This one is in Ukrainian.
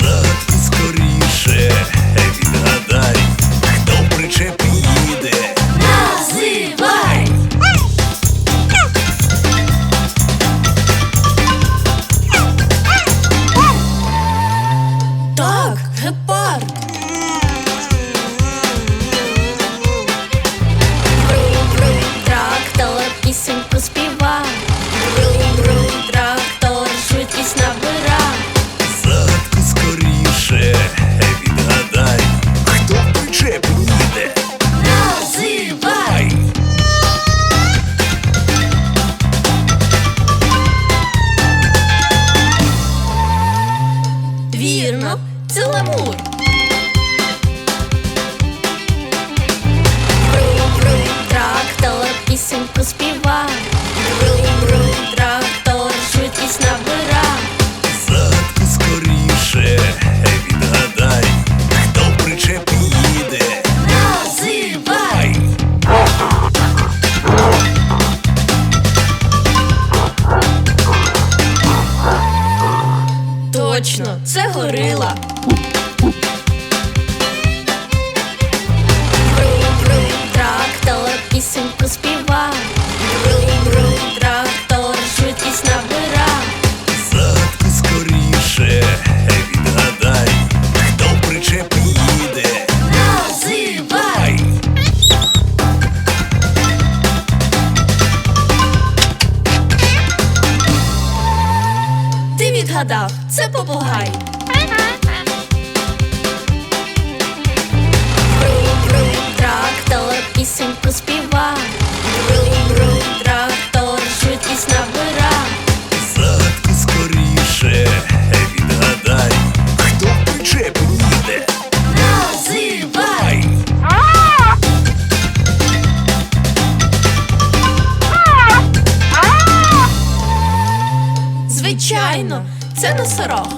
Зараз скоріше відгадай, хто причепив. Вірно, це ламур. Точно, це горила. Ти це попугай. Брум-брум, трактор, пісеньку співа. Брум-брум, трактор, швидкість набира. задку скоріше, відгадай, хто в причепі їде. Називай! Звичайно, це носорог.